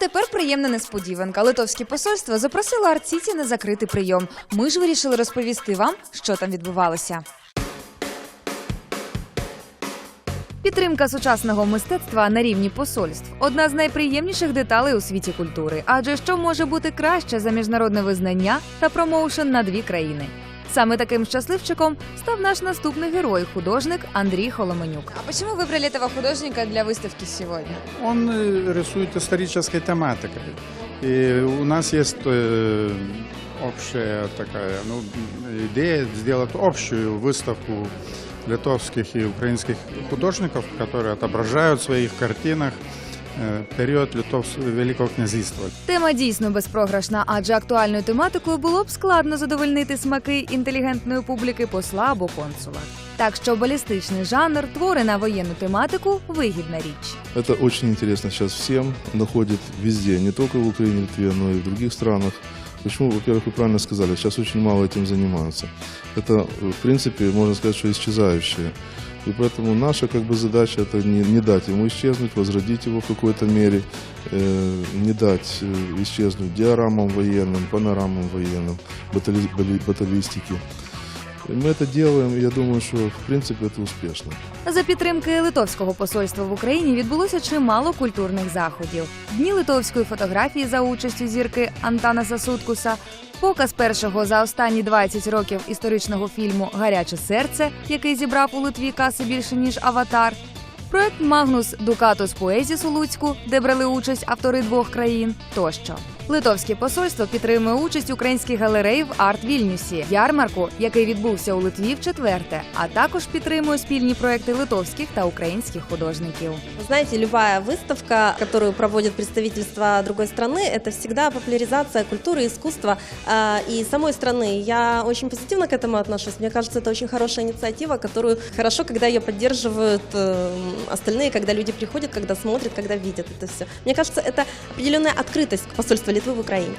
тепер приємна несподіванка. Литовське посольство запросило Арціті на закритий прийом. Ми ж вирішили розповісти вам, що там відбувалося. Підтримка сучасного мистецтва на рівні посольств одна з найприємніших деталей у світі культури. Адже що може бути краще за міжнародне визнання та промоушен на дві країни? Саме таким щасливчиком став наш наступний герой, художник Андрій Холоменюк. А чому вибрали цього художника для виставки сьогодні? Он э, рисует исторической тематикой. И у нас есть э, общая такая ну, идея сделать общую выставку литовских и украинских художников, которые отображают в своих картинах э, период Литовс... Великого князівства. Тема дійсно безпрограшна, адже актуальною тематикою було б складно задовольнити смаки інтелігентної публіки посла або консула. Так що балістичний жанр, твори на воєнну тематику вигідна річ. Это очень интересно сейчас всем, находит везде, не только в Украине, Литве, но и в других странах. Почему, во-первых, вы правильно сказали, сейчас очень мало этим занимаются. Это, э, в принципе, можно сказать, что исчезающее. И поэтому наша как бы задача это не, не дать ему исчезнуть, возродить его в какой-то мере, э, не дать э, исчезнуть диорамам военным, панорамам военным, батали, бали- баталистике. И мы это делаем, и я думаю, что в принципе это успешно. За підтримки литовського посольства в Україні відбулося чимало культурних заходів: дні литовської фотографії за участю зірки Антанаса Суткуса, показ першого за останні 20 років історичного фільму Гаряче серце, який зібрав у Литві каси більше ніж Аватар. Проект Магнус Дукатус Поезіс у Луцьку, де брали участь автори двох країн, тощо. Литовське посольство підтримує участь українських галерей в арт Вільнюсі, ярмарку, який відбувся у Литві в четверте, а також підтримує спільні проекти литовських та українських художників. Вы Знаете, любая выставка, которую проводит представительство другой страны, это всегда популяризация культуры, искусства э, и самой страны. Я очень позитивно к этому отношусь. Мне кажется, это очень хорошая инициатива, которую хорошо, когда ее поддерживают э, остальные, когда люди приходят, когда смотрят, когда видят это все. Мне кажется, это определенная открытость к посольству Литвы в Украине.